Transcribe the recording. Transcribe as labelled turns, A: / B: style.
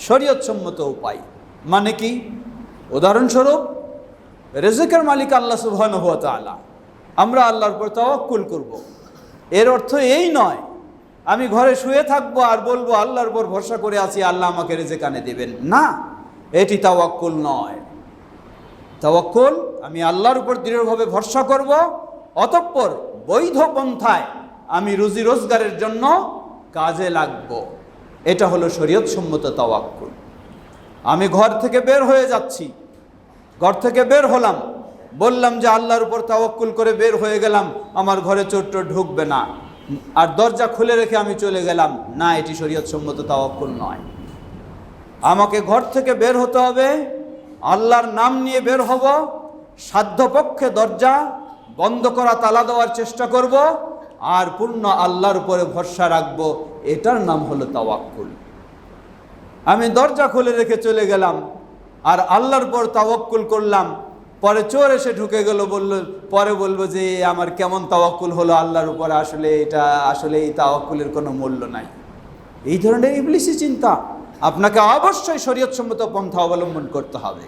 A: শরীয়তসম্মত উপায়। মানে কি? উদাহরণস্বরূপ, রেজেকের মালিক আল্লাহ সুবহান হুয়া তাআলা। আমরা আল্লাহর উপর তাওয়াক্কুল করব। এর অর্থ এই নয়, আমি ঘরে শুয়ে থাকব আর বলব, আল্লাহর উপর ভরসা করে আছি, আল্লাহ আমাকে রেজেক আনে দেবেন। না, এটি তাওয়াক্কুল নয়। তাওয়াক্কুল, আমি আল্লাহর উপর দৃঢ়ভাবে ভরসা করব, অতঃপর বৈধ পন্থায় আমি রুজি রোজগারের জন্য কাজে লাগব। এটা হলো শরীয়ত সম্মত তাওয়াক্কুল। আমি ঘর থেকে বের হয়ে যাচ্ছি। ঘর থেকে বের হলাম। বললাম যে আল্লাহর উপর তাওয়াক্কুল করে বের হয়ে গেলাম। আমার ঘরে চোর টোর ঢুকবে না। আর দরজা খুলে রেখে আমি চলে গেলাম। না, এটি শরীয়ত সম্মত তাওয়াক্কুল নয়। আমাকে ঘর থেকে বের হতে হবে। আল্লাহর নাম নিয়ে বের হব। সাধ্যপক্ষে দরজা বন্ধ করা, তালা দেওয়ার চেষ্টা করব। আর পূর্ণ আল্লাহর উপরে ভরসা রাখব, এটার নাম হলো তাওয়াক্কুল। আমি দরজা খুলে রেখে চলে গেলাম, আর আল্লাহর পর তাওয়াক্কুল করলাম। পরে চোর এসে ঢুকে গেল, বলল, পরে বলব যে আমার কেমন তাওয়াক্কুল হলো আল্লাহর উপরে? আসলে এটা, আসলে এই তাওয়াক্কুলের কোনো মূল্য নাই। এই ধরনের ইবলিসি চিন্তা আপনাকে অবশ্যই শরীয়তসম্মত পন্থা অবলম্বন করতে হবে।